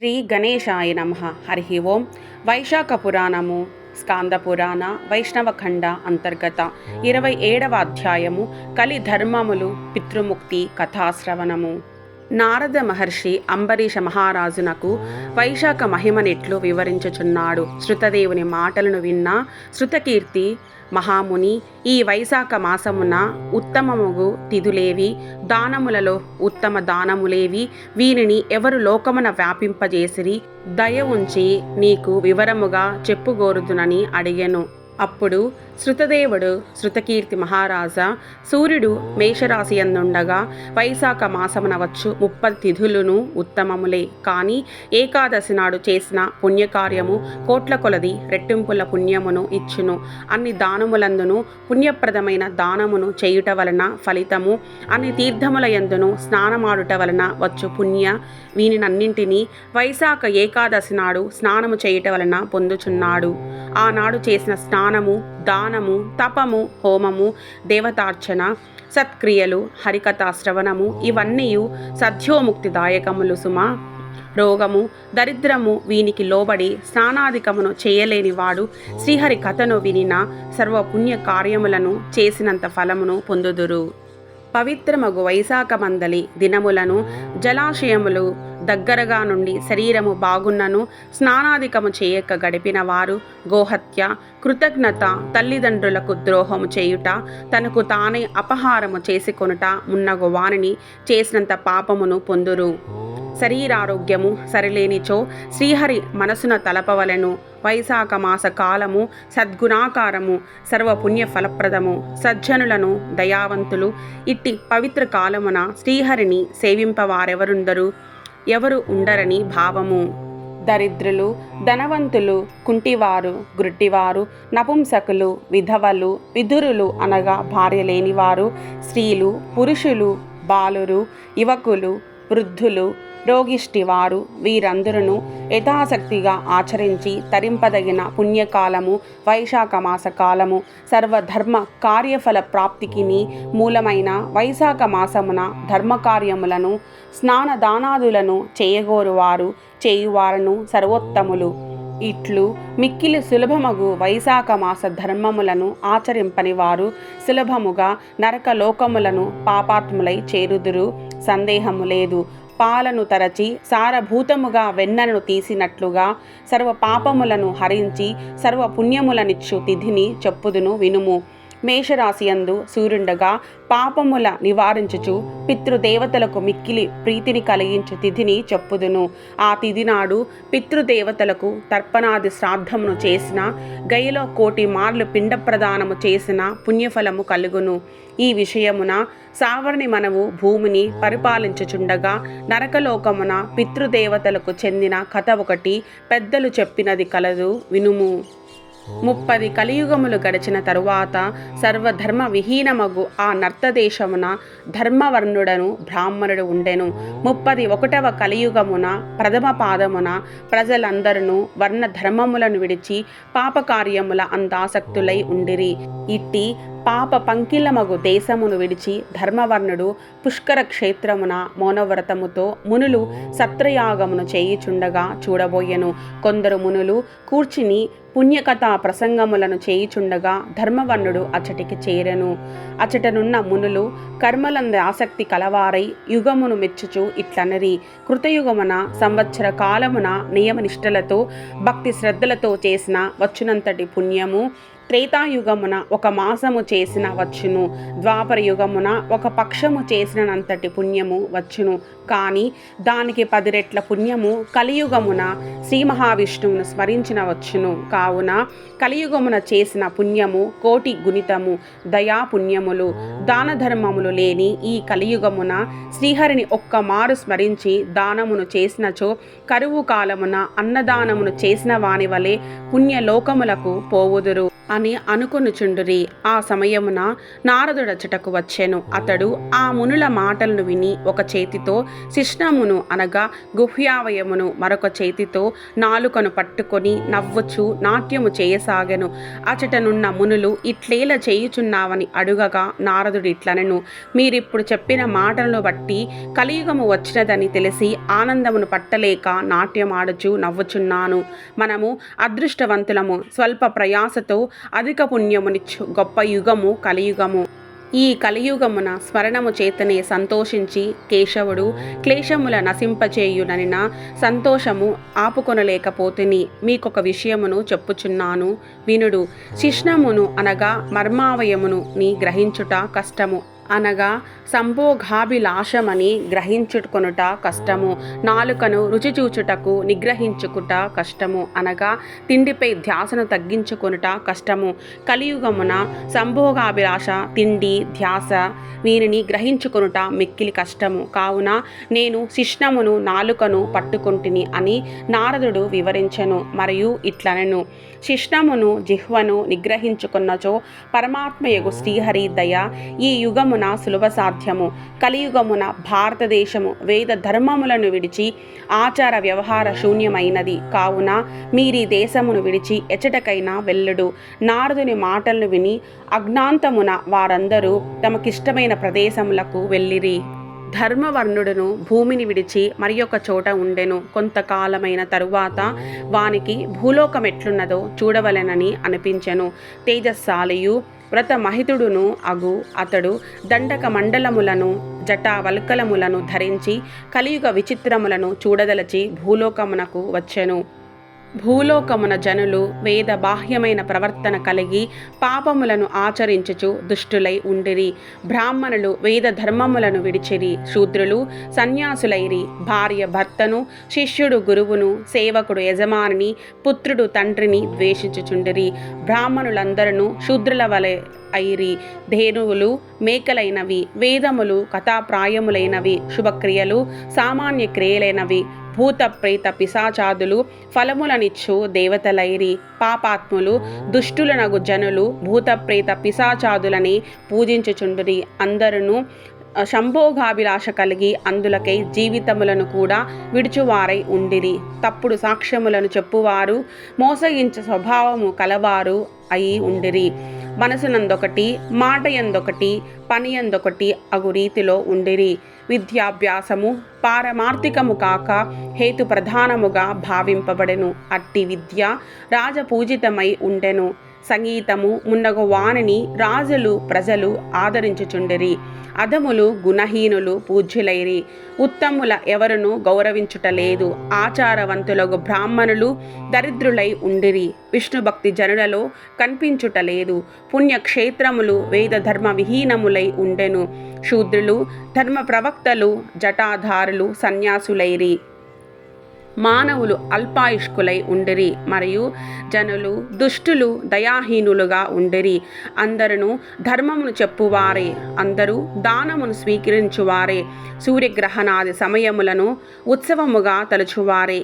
శ్రీ గణేశాయ నమ. హరి ఓం. వైశాఖ పురాణము స్కాంద పురాణ వైష్ణవఖండ అంతర్గత ఇరవై ఏడవ అధ్యాయము కలి ధర్మములు పితృముక్తి కథాశ్రవణము. నారద మహర్షి అంబరీష మహారాజునకు వైశాఖ మహిమనిట్లు వివరించుచున్నాడు. శృతదేవుని మాటలను విన్న శృతకీర్తి మహాముని ఈ వైశాఖ మాసమున ఉత్తమముగు తిథులేవి దానములలో ఉత్తమ దానములేవి వీనిని ఎవరు లోకమున వ్యాపింపజేసిరి? దయ ఉంచి నీకు వివరముగా చెప్పుగోరుదునని అడిగెను. అప్పుడు శృతదేవుడు శృతకీర్తి మహారాజా సూర్యుడు మేషరాశి అందుండగా వైశాఖ మాసమున వచ్చు ముప్పది తిథులను ఉత్తమములే. కానీ ఏకాదశి నాడు చేసిన పుణ్యకార్యము కోట్ల కొలది రెట్టింపుల పుణ్యమును ఇచ్చును. అన్ని దానములందును పుణ్యప్రదమైన దానమును చేయుట వలన ఫలితము. అన్ని తీర్థముల యందును స్నానమాడుట వలన వచ్చు పుణ్య. వీనినన్నింటినీ వైశాఖ ఏకాదశి నాడు స్నానము చేయుట వలన పొందుచున్నాడు. ఆనాడు చేసిన స్నానము దానము తపము హోమము దేవతార్చన సత్క్రియలు హరికథా శ్రవణము ఇవన్నీ సద్యోముక్తిదాయకములు సుమా. రోగము దరిద్రము వీనికి లోబడి స్నానాధికమును చేయలేనివాడు శ్రీహరి కథను వినిన సర్వపుణ్య కార్యములను చేసినంత ఫలమును పొందుదురు. పవిత్రమగు వైశాఖ మందలి దినములను జలాశయములు దగ్గరగా నుండి శరీరము బాగున్నను స్నానాధికము చేయక గడిపిన వారు గోహత్య కృతజ్ఞత తల్లిదండ్రులకు ద్రోహము చేయుట తనకు తానే అపహారము చేసుకొనుట మున్నగు వానిని చేసినంత పాపమును పొందురు. శరీరారోగ్యము సరిలేనిచో శ్రీహరి మనసున తలపవలను. వైశాఖ మాస కాలము సద్గుణాకారము సర్వపుణ్య ఫలప్రదము. సజ్జనులను దయావంతులు. ఇట్టి పవిత్ర కాలమున శ్రీహరిని సేవింపవారెవరుందరు? ఎవరు ఉండరని భావము. దరిద్రులు ధనవంతులు కుంటివారు గుడ్డివారు నపుంసకులు విధవలు విధురులు అనగా భార్య లేనివారు. స్త్రీలు పురుషులు బాలురు యువకులు వృద్ధులు రోగిష్టి వారు వీరందరూ యథాశక్తిగా ఆచరించి తరింపదగిన పుణ్యకాలము వైశాఖ మాస కాలము సర్వధర్మ కార్యఫల ప్రాప్తికిని మూలమైన వైశాఖ మాసమున ధర్మకార్యములను స్నానదానాదులను చేయగోరువారు చేయువారను సర్వోత్తములు. ఇట్లు మిక్కిలి సులభమగు వైశాఖ మాస ధర్మములను ఆచరింపని వారు సులభముగా నరక లోకములను పాపాత్ములై చేరుదురు. సందేహము లేదు. పాలను తరచి సారభూతముగా వెన్నను తీసినట్లుగా సర్వ పాపములను హరించి సర్వ పుణ్యములనిచ్చు తిథిని చెప్పుదును వినుము. మేషరాశియందు సూర్యుండగా పాపముల నివారించుచు పితృదేవతలకు మిక్కిలి ప్రీతిని కలిగించు తిథిని చెప్పుదును. ఆ తిథి నాడు పితృదేవతలకు తర్పణాది శ్రాద్ధమును చేసిన గయలో కోటి మార్లు పిండ ప్రదానము చేసిన పుణ్యఫలము కలుగును. ఈ విషయమున సావర్ణి మనవు భూమిని పరిపాలించుచుండగా నరకలోకమున పితృదేవతలకు చెందిన కథ ఒకటి పెద్దలు చెప్పినది కలదు వినుము. ముప్పది కలియుగములు గడిచిన తరువాత సర్వధర్మ విహీనమగు ఆ నర్తదేశమున ధర్మవర్ణుడను బ్రాహ్మణుడు ఉండెను. ముప్పది ఒకటవ కలియుగమున ప్రథమ పాదమున ప్రజలందరూ వర్ణ ధర్మములను విడిచి పాపకార్యముల అందాసక్తులై ఉండిరి. ఇట్టి పాప పంకిలమగు దేశమును విడిచి ధర్మవర్ణుడు పుష్కర క్షేత్రమున మౌనవ్రతముతో మునులు సత్రయాగమును చేయుచుండగా చూడబోయెను. కొందరు మునులు కూర్చుని పుణ్యకథా ప్రసంగములను చేయుచుండగా ధర్మవర్ణుడు అచటికి చేరెను. అచటనున్న మునులు కర్మలంద ఆసక్తి కలవారై యుగమును మెచ్చుచు ఇట్లనరి. కృతయుగమున సంవత్సర కాలమున నియమనిష్టలతో భక్తి శ్రద్ధలతో చేసిన వచ్చునంతటి పుణ్యము త్రేతాయుగమున ఒక మాసము చేసిన వచ్చును ద్వాపర యుగమున ఒక పక్షము చేసినంతటి పుణ్యము వచ్చును. కానీ దానికి పది రెట్ల పుణ్యము కలియుగమున శ్రీ మహావిష్ణువును స్మరించిన వచ్చును. కావున కలియుగమున చేసిన పుణ్యము కోటి గుణితము దయా పుణ్యములు దాన ధర్మములు లేని ఈ కలియుగమున శ్రీహరిని ఒక్క మారు స్మరించి దానమును చేసినచో కరువు కాలమున అన్నదానమును చేసిన వాని వలె పుణ్యలోకములకు పోవుదురు. అని అనుకొనుచుండురి. ఆ సమయమున నారదుడచ్చటకు వచ్చెను. అతడు ఆ మునుల మాటలను విని ఒక చేతితో శిష్ణమును అనగా గుహ్యావయమును మరొక చేతితో నాలుకను పట్టుకొని నవ్వుచు నాట్యము చేయసాగెను. అచటనున్న మునులు ఇట్లేల చేయుచున్నావని అడుగగా నారదుడు ఇట్లనను. మీరిప్పుడు చెప్పిన మాటలను బట్టి కలియుగము వచ్చినదని తెలిసి ఆనందమును పట్టలేక నాట్యమాడుచు నవ్వుచున్నాను. మనము అదృష్టవంతులము. స్వల్ప ప్రయాసతో అధిక పుణ్యమునిచ్చు గొప్ప యుగము కలియుగము. ఈ కలియుగమున స్మరణము చేతనే సంతోషించి కేశవుడు క్లేశముల నశింపచేయుననిన సంతోషము ఆపుకొనలేకపోతుని మీకొక విషయమును చెప్పుచున్నాను. వినుడు శిష్ణమును అనగా మర్మావయమును నీ గ్రహించుట కష్టము. అనగా సంభోగాభిలాషమని గ్రహించుకొనుట కష్టము. నాలుకను రుచి చూచుటకు నిగ్రహించుకుట కష్టము. అనగా తిండిపై ధ్యాసను తగ్గించుకొనుట కష్టము. కలియుగమున సంభోగాభిలాష తిండి ధ్యాస వీరిని గ్రహించుకొనుట మిక్కిలి కష్టము. కావున నేను శిష్ణమును నాలుకను పట్టుకుంటుని అని నారదుడు వివరించను మరియు ఇట్లనను. శిష్ణమును జిహ్వను నిగ్రహించుకున్నచో పరమాత్మయగు శ్రీహరి దయ ఈ యుగమున సులభ సాధ్యము. కలియుగమున భారతదేశము వేద ధర్మములను విడిచి ఆచార వ్యవహార శూన్యమైనది కావున మీరీ దేశమును విడిచి ఎచ్చటకైనా వెళ్ళుడు. నారదుని మాటలను విని అజ్ఞాంతమున వారందరూ తమకిష్టమైన ప్రదేశములకు వెళ్ళిరి. ధర్మవర్ణుడును భూమిని విడిచి మరి ఒక చోట ఉండెను. కొంతకాలమైన తరువాత వానికి భూలోకం ఎట్లున్నదో చూడవలెనని అనిపించెను. తేజస్సాలియు వ్రతమహితుడును అగు అతడు దండక మండలములను జటావల్కలములను ధరించి కలియుగ విచిత్రములను చూడదలచి భూలోకమునకు వచ్చెను. భూలోకమున జనులు వేద బాహ్యమైన ప్రవర్తన కలిగి పాపములను ఆచరించుచు దుష్టులై ఉండిరి. బ్రాహ్మణులు వేద ధర్మములను విడిచిరి. శూద్రులు సన్యాసులైరి. భార్య భర్తను శిష్యుడు గురువును సేవకుడు యజమానిని పుత్రుడు తండ్రిని ద్వేషించుచుండిరి. బ్రాహ్మణులందరూ శూద్రుల వలె ఐరి ధేనువులు మేకలైనవి వేదములు కథాప్రాయములైనవి శుభక్రియలు సామాన్య క్రియలైనవి భూత ప్రేత పిశాచాదులు ఫలములనిచ్చు దేవతలైరి పాపాత్ములు దుష్టులనగు జనులు భూత ప్రేత పిశాచాదులని పూజించుచుండురి. అందరును శంభోగాభిలాష కలిగి అందులకై జీవితములను కూడా విడుచువారై ఉండిరి. తప్పుడు సాక్ష్యములను చెప్పువారు మోసగించే స్వభావము కలవారు అయి ఉండిరి. మనసునందొకటి మాట ఎందొకటి పని ఎందొకటి అగు రీతిలో ఉండిరి. విద్యాభ్యాసము పారమార్థికము కాక హేతు ప్రధానముగా భావింపబడెను. అట్టి విద్య రాజపూజితమై ఉండెను. సంగీతము మున్నగు వాణిని రాజులు ప్రజలు ఆదరించుచుండిరి. అధములు గుణహీనులు పూజ్యులైరి. ఉత్తముల ఎవరును గౌరవించుటలేదు. ఆచారవంతులకు బ్రాహ్మణులు దరిద్రులై ఉండిరి. విష్ణుభక్తి జనులలో కనిపించుటలేదు. పుణ్యక్షేత్రములు వేద ధర్మ విహీనములై ఉండెను. శూద్రులు ధర్మ ప్రవక్తలు జటాధారులు సన్యాసులైరి. మానవులు అల్పాయుష్కులై ఉండిరి మరియు జనులు దుష్టులు దయాహీనులుగా ఉండిరి. అందరూ ధర్మమును చెప్పువారే అందరూ దానమును స్వీకరించువారే సూర్యగ్రహణాది సమయములను ఉత్సవముగా తలుచువారే.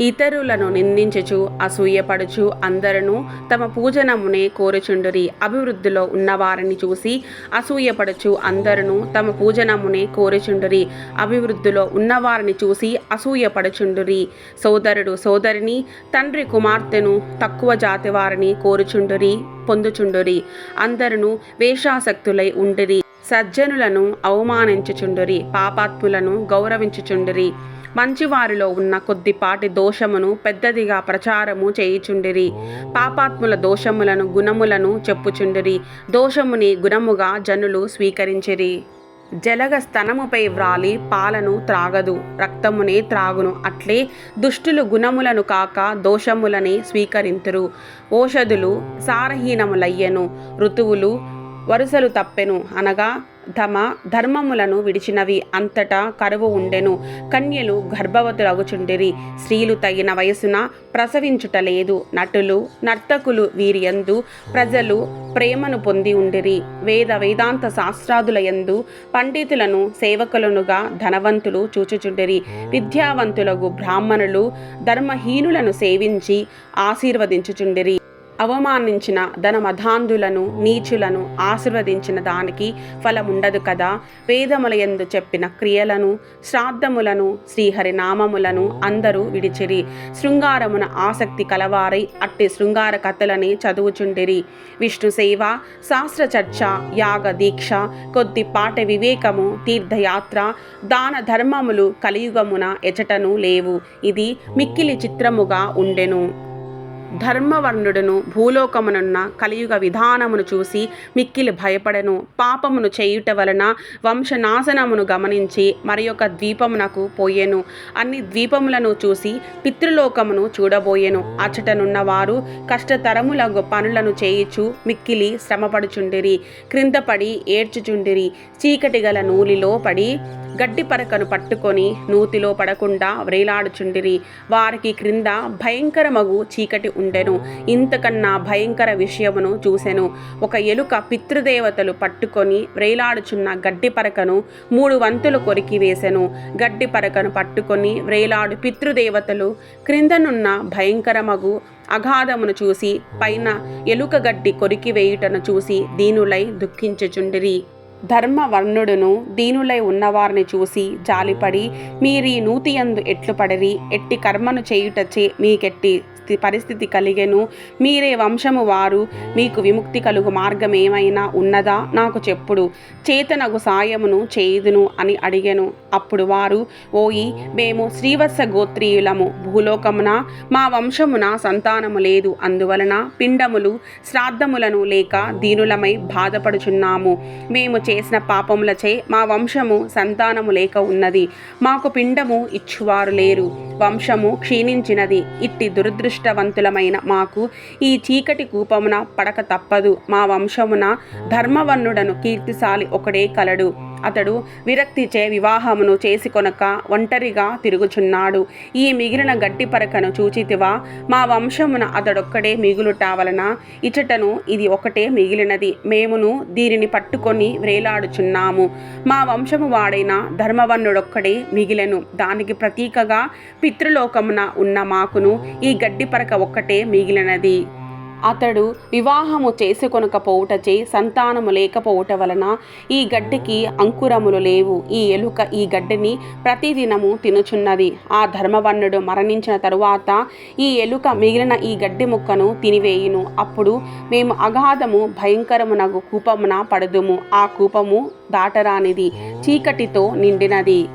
ఇతరులను నిందించుచు అసూయపడుచు అందరూ తమ పూజనమునే కోరుచుండురి. అభివృద్ధిలో ఉన్నవారిని చూసి అసూయపడుచు అందరూ తమ పూజనమునే కోరుచుండురి. అభివృద్ధిలో ఉన్నవారిని చూసి అసూయపడుచుండురి. సోదరుడు సోదరిని తండ్రి కుమార్తెను తక్కువ జాతి వారిని కోరుచుండురి పొందుచుండురి. అందరూ వేషాసక్తులై ఉండిరి. సజ్జనులను అవమానించుచుండురి. పాపాత్ములను గౌరవించుచుండిరి. మంచివారిలో ఉన్న కొద్దిపాటి దోషమును పెద్దదిగా ప్రచారము చేయుచుండిరి. పాపాత్ముల దోషములను గుణములను చెప్పుచుండిరి. దోషముని గుణముగా జనులు స్వీకరించిరి. జలగ స్తనముపై వ్రాలి పాలను త్రాగదు రక్తమునే త్రాగును. అట్లే దుష్టులు గుణములను కాక దోషములని స్వీకరింతురు. ఓషధులు సారహీనములయ్యను. ఋతువులు వరుసలు తప్పెను అనగా తమ ధర్మములను విడిచినవి అంతటా కరువు ఉండెను. కన్యలు గర్భవతులగుచుండిరి. స్త్రీలు తగిన వయసున ప్రసవించుట లేదు. నటులు నర్తకులు వీరియందు ప్రజలు ప్రేమను పొంది ఉండిరి. వేద వేదాంత శాస్త్రాదులయందు పండితులను సేవకులనుగా ధనవంతులు చూచుచుండిరి. విద్యావంతులకు బ్రాహ్మణులు ధర్మహీనులను సేవించి ఆశీర్వదించుచుండిరి. అవమానించిన ధనమధాంధులను నీచులను ఆశీర్వదించిన దానికి ఫలముండదు కదా. వేదములయందు చెప్పిన క్రియలను శ్రాద్ధములను శ్రీహరి నామములను అందరూ విడిచిరి. శృంగారమున ఆసక్తి కలవారై అట్టి శృంగార కథలని చదువుచుండిరి. విష్ణు సేవ శాస్త్ర చర్చ యాగ దీక్ష కొద్దిపాటి వివేకము తీర్థయాత్ర దాన ధర్మములు కలియుగమున ఎచటను లేవు. ఇది మిక్కిలి చిత్రముగా ఉండెను. ధర్మవర్ణుడును భూలోకమునున్న కలియుగ విధానమును చూసి మిక్కిలి భయపడెను. పాపమును చేయుట వలన వంశనాశనమును గమనించి మరి ఒక ద్వీపమునకు పోయెను. అన్ని ద్వీపములను చూసి పితృలోకమును చూడబోయెను. అచ్చటనున్న వారు కష్టతరములగు పనులను చేయుచు మిక్కిలి శ్రమపడుచుండిరి. క్రింద పడి ఏడ్చుచుండిరి. చీకటి గల నూలిలో పడి గడ్డి పరకను పట్టుకొని నూతిలో పడకుండా వ్రేలాడుచుండిరి. వారికి క్రింద భయంకరమగు చీకటి ఉండెను. ఇంతకన్నా భయంకర విషయమును చూసెను. ఒక ఎలుక పితృదేవతలు పట్టుకొని వ్రేలాడుచున్న గడ్డి పరకను మూడు వంతులు కొరికి వేసెను. గడ్డి పరకను పట్టుకొని వ్రేలాడు పితృదేవతలు క్రిందనున్న భయంకరమగు అగాధమును చూసి పైన ఎలుక గడ్డి కొరికి వేయుటను చూసి దీనులై దుఃఖించుచుండిరి. ధర్మవర్ణుడును దీనులై ఉన్నవారిని చూసి జాలిపడి మీరీ నూతియందు ఎట్లు పడరి? ఎట్టి కర్మను చేయుటచే మీకెట్టి పరిస్థితి కలిగెను. మీరే వంశము వారు. మీకు విముక్తి కలుగు మార్గం ఏమైనా ఉన్నదా? నాకు చెప్పుడు. చేతనగు సాయమును చేయుదును అని అడిగెను. అప్పుడు వారు ఓయి మేము శ్రీవత్స గోత్రీయులము భూలోకమున? మా వంశమున సంతానము లేదు. అందువలన పిండములు శ్రాద్ధములను లేక దీనులమై బాధపడుచున్నాము. మేము చేసిన పాపములచే మా వంశము సంతానము లేక ఉన్నది. మాకు పిండము ఇచ్చువారు లేరు. వంశము క్షీణించినది. ఇట్టి అదృష్టవంతులమైన మాకు ఈ చీకటి కూపమున పడక తప్పదు. మా వంశమున ధర్మవర్ణుడను కీర్తిశాలి ఒకడే కలడు. అతడు విరక్తిచే వివాహమును చేసుకొనక ఒంటరిగా తిరుగుచున్నాడు. ఈ మిగిలిన గట్టి పరకను చూచితివా? మా వంశమున అతడొక్కడే మిగులుట వలన ఇచటను ఇది ఒకటే మిగిలినది. మేమును దీనిని పట్టుకొని వ్రేలాడుచున్నాము మా వంశము వాడైన ధర్మవర్ణుడొక్కడే మిగిలెను. దానికి ప్రతీకగా పితృలోకమున ఉన్న మాకును ఈ గడ్డి పరక ఒక్కటే మిగిలినది. అతడు వివాహము చేసుకొనకపోవుటచే సంతానము లేకపోవుట వలన ఈ గడ్డికి అంకురములు లేవు. ఈ ఎలుక ఈ గడ్డిని ప్రతిదినము తినుచున్నది. ఆ ధర్మవర్ణుడు మరణించిన తరువాత ఈ ఎలుక మిగిలిన ఈ గడ్డి ముక్కను తినివేయును. అప్పుడు మేము అగాధము భయంకరమునగు కూపమున పడదుము. ఆ కూపము దాటరానిది. చీకటితో నిండినది.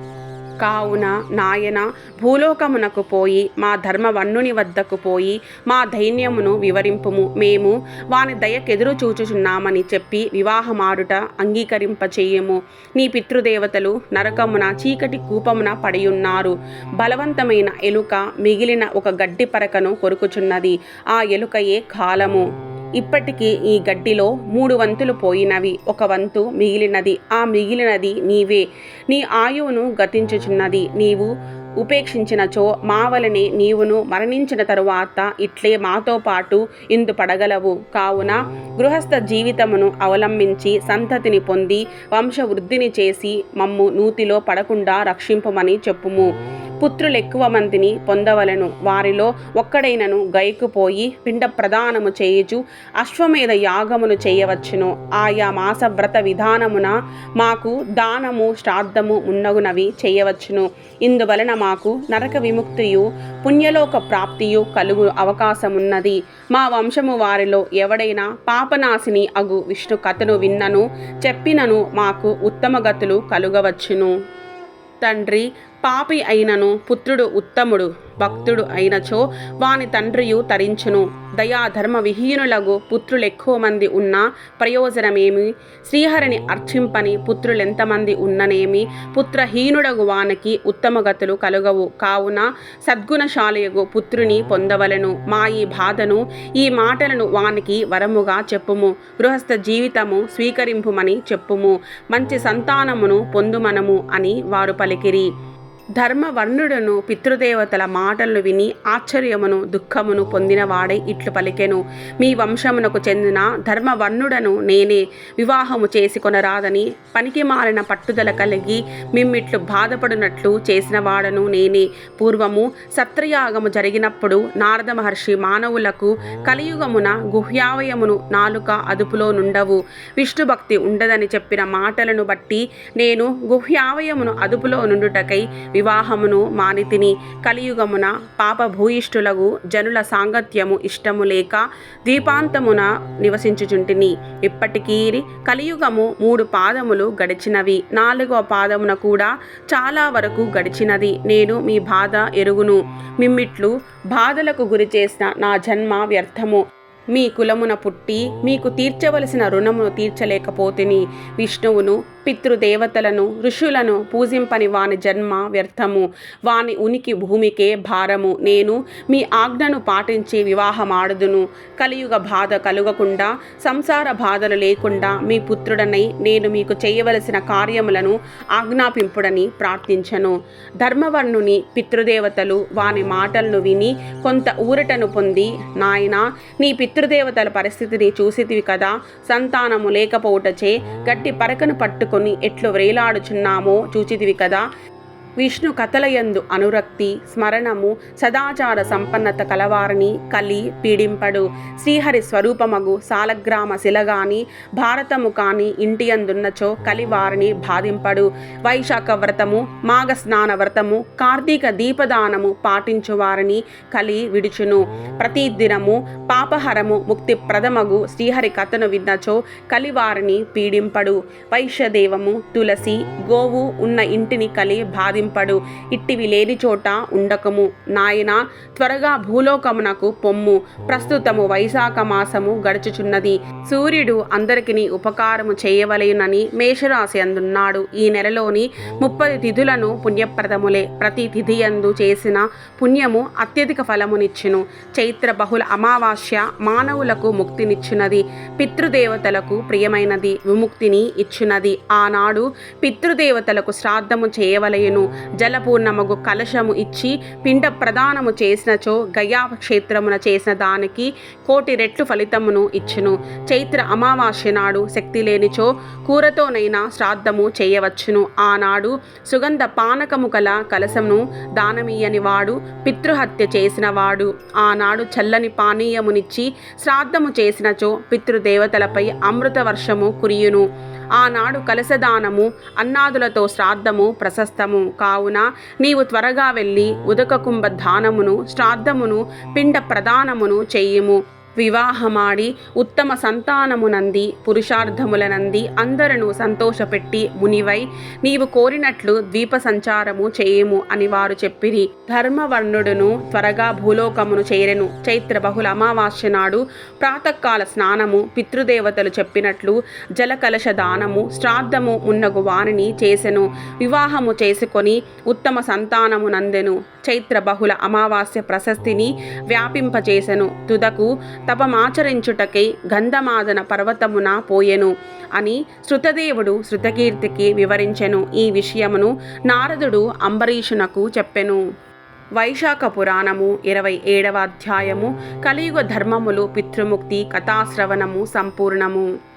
కావున నాయన భూలోకమునకు పోయి మా ధర్మవన్నుని వద్దకు పోయి మా ధైన్యమును వివరింపుము. మేము వాని దయకెదురు చూచుచున్నామని చెప్పి వివాహమాడుట అంగీకరింపచేయము. నీ పితృదేవతలు నరకమున చీకటి కూపమున పడియున్నారు. బలవంతమైన ఎలుక మిగిలిన ఒక గడ్డి పరకను కొరుకుచున్నది. ఆ ఎలుకయే కాలము. ఇప్పటికీ ఈ గడ్డిలో మూడు వంతులు పోయినవి. ఒక వంతు మిగిలినది. ఆ మిగిలినది నీవే. నీ ఆయువును గతించుచున్నది నీవు ఉపేక్షించినచో మావలని నీవును మరణించిన తరువాత ఇట్లే మాతో పాటు ఇందు పడగలవు. కావున గృహస్థ జీవితమును అవలంబించి సంతతిని పొంది వంశవృద్ధిని చేసి మమ్ము నూతిలో పడకుండా రక్షింపమని చెప్పుము. పుత్రులు ఎక్కువ మందిని పొందవలెను. వారిలో ఒక్కడైనను గైకుపోయి పిండ ప్రదానము చేయుచు అశ్వమేధ యాగమును చేయవచ్చును. ఆయా మాస వ్రత విధానమున మాకు దానము శ్రాద్ధము ఉన్నగునవి చేయవచ్చును. ఇందువలన మాకు నరక విముక్తియు పుణ్యలోక ప్రాప్తియు కలుగు అవకాశమున్నది. మా వంశము వారిలో ఎవడైనా పాపనాశిని అగు విష్ణు కథను విన్నను చెప్పినను మాకు ఉత్తమ గతులు కలుగవచ్చును. తండ్రి పాపి అయినను పుత్రుడు ఉత్తముడు భక్తుడు అయినచో వాని తండ్రియు తరించును. దయాధర్మ విహీనులగు పుత్రులెక్కువ మంది ఉన్నా ప్రయోజనమేమి? శ్రీహరిని అర్చింపని పుత్రులెంతమంది ఉన్ననేమి? పుత్రహీనుడగు వానికి ఉత్తమగతులు కలుగవు. కావున సద్గుణశాలయగు పుత్రుని పొందవలెను. మా ఈ బాధను ఈ మాటలను వానికి వరముగా చెప్పుము. గృహస్థ జీవితము స్వీకరింపుమని చెప్పుము. మంచి సంతానమును పొందుమనము అని వారు పలికిరి. ధర్మవర్ణుడును పితృదేవతల మాటలను విని ఆశ్చర్యమును దుఃఖమును పొందినవాడై ఇట్లు పలికెను. మీ వంశమునకు చెందిన ధర్మవర్ణుడను నేనే వివాహము చేసుకొనరాదని పనికి మారిన పట్టుదల కలిగి మిమ్మిట్లు బాధపడినట్లు చేసిన వాడను నేనే. పూర్వము సత్రయాగము జరిగినప్పుడు నారద మహర్షి మానవులకు కలియుగమున గుహ్యావయమును నాలుక అదుపులో నుండవు. విష్ణుభక్తి ఉండదని చెప్పిన మాటలను బట్టి నేను గుహ్యావయమును అదుపులో నుండుటకై వివాహమును మానితిని. కలియుగమున పాపభూయిష్ఠులగు జనుల సాంగత్యము ఇష్టము లేక ద్వీపాంతమున నివసించుచుంటిని. ఇప్పటికీ కలియుగము మూడు పాదములు గడిచినవి. నాలుగవ పాదమున కూడా చాలా వరకు గడిచినది. నేను మీ బాధ ఎరుగును. మిమ్మిట్లు బాధలకు గురి చేసిన నా జన్మ వ్యర్థము. మీ కులమున పుట్టి మీకు తీర్చవలసిన రుణమును తీర్చలేకపోతిని. విష్ణువును పితృదేవతలను ఋషులను పూజింపని వాని జన్మ వ్యర్థము. వాని ఉనికి భూమికే భారము. నేను మీ ఆజ్ఞను పాటించి వివాహమాడుదును. కలియుగ బాధ కలుగకుండా సంసార బాధలు లేకుండా మీ పుత్రుడనై నేను మీకు చేయవలసిన కార్యములను ఆజ్ఞాపింపుడని ప్రార్థించను. ధర్మవర్ణుని పితృదేవతలు వాని మాటలను విని కొంత ఊరటను పొంది నాయన నీ పితృదేవతల పరిస్థితిని చూసితివి కదా. సంతానము లేకపోవటచే గట్టి పరకను పట్టుకొని ఎట్లు వ్రేలాడుచున్నామో చూచితివి కదా. విష్ణు కథలయందు అనురక్తి స్మరణము సదాచార సంపన్నత కలవారిని కలి పీడింపడు. శ్రీహరి స్వరూపమగు సాలగ్రామ శిలగాని భారతము కాని ఇంటియందున్నచో కలివారిని బాధింపడు. వైశాఖ వ్రతము మాఘ స్నాన వ్రతము కార్తీక దీపదానము పాటించు వారిని కలి విడుచును. ప్రతిదినము పాపహరము ముక్తి ప్రథమగు శ్రీహరి కథను విన్నచో కలివారిని పీడింపడు. వైశ్యదేవము తులసి గోవు ఉన్న ఇంటిని కలి సంపాదింపడు ఇట్టివి లేని చోట ఉండకము. నాయన త్వరగా భూలోకమునకు పొమ్ము. ప్రస్తుతము వైశాఖ మాసము గడుచుచున్నది. సూర్యుడు అందరికిని ఉపకారము చేయవలెనని మేషరాశి అందున్నాడు. ఈ నెలలోని ముప్పది తిథులను పుణ్యప్రదములే. ప్రతి తిథి అందు చేసిన పుణ్యము అత్యధిక ఫలమునిచ్చును. చైత్ర బహుళ అమావాస్య మానవులకు ముక్తినిచ్చునది. పితృదేవతలకు ప్రియమైనది. విముక్తిని ఇచ్చినది. ఆనాడు పితృదేవతలకు శ్రాద్ధము చేయవలయను జలపూర్ణమగు కలశము ఇచ్చి పిండ ప్రదానము చేసినచో గయా క్షేత్రమున చేసిన దానికి కోటి రెట్లు ఫలితమును ఇచ్చును. చైత్ర అమావాస్య నాడు శక్తి లేనిచో కూరతోనైనా శ్రాద్ధము చేయవచ్చును. ఆనాడు సుగంధ పానకము కల కలశమును దానమీయని వాడు పితృహత్య చేసిన వాడు. ఆనాడు చల్లని పానీయమునిచ్చి శ్రాద్ధము చేసినచో పితృదేవతలపై అమృత వర్షము కురియును. ఆనాడు కలశదానము అన్నాదులతో శ్రాద్ధము ప్రశస్తము. కావున నీవు త్వరగా వెళ్ళి ఉదకకుంభ దానమును శ్రాద్ధమును పిండ ప్రదానమును చెయ్యము వివాహమాడి ఉత్తమ సంతానమునంది పురుషార్థములనంది అందరను సంతోషపెట్టి మునివై నీవు కోరినట్లు ద్వీప సంచారము చేయము అని వారు చెప్పిరి. ధర్మవర్ణుడును త్వరగా భూలోకమును చేరెను. చైత్ర బహుళ అమావాస్య నాడు ప్రాతకాల స్నానము పితృదేవతలు చెప్పినట్లు జలకలశ దానము శ్రాద్ధము మున్నగు వారిని చేసెను. వివాహము చేసుకొని ఉత్తమ సంతానము నందెను. చైత్ర బహుళ అమావాస్య ప్రశస్తిని వ్యాపింపచేసెను తుదకు తపమాచరించుటకై గంధమాదన పర్వతమున పోయెను అని శృతదేవుడు శృతకీర్తికి వివరించెను. ఈ విషయమును నారదుడు అంబరీషునకు చెప్పెను. వైశాఖ పురాణము ఇరవై ఏడవ అధ్యాయము కలియుగ ధర్మములు పితృముక్తి కథాశ్రవణము సంపూర్ణము.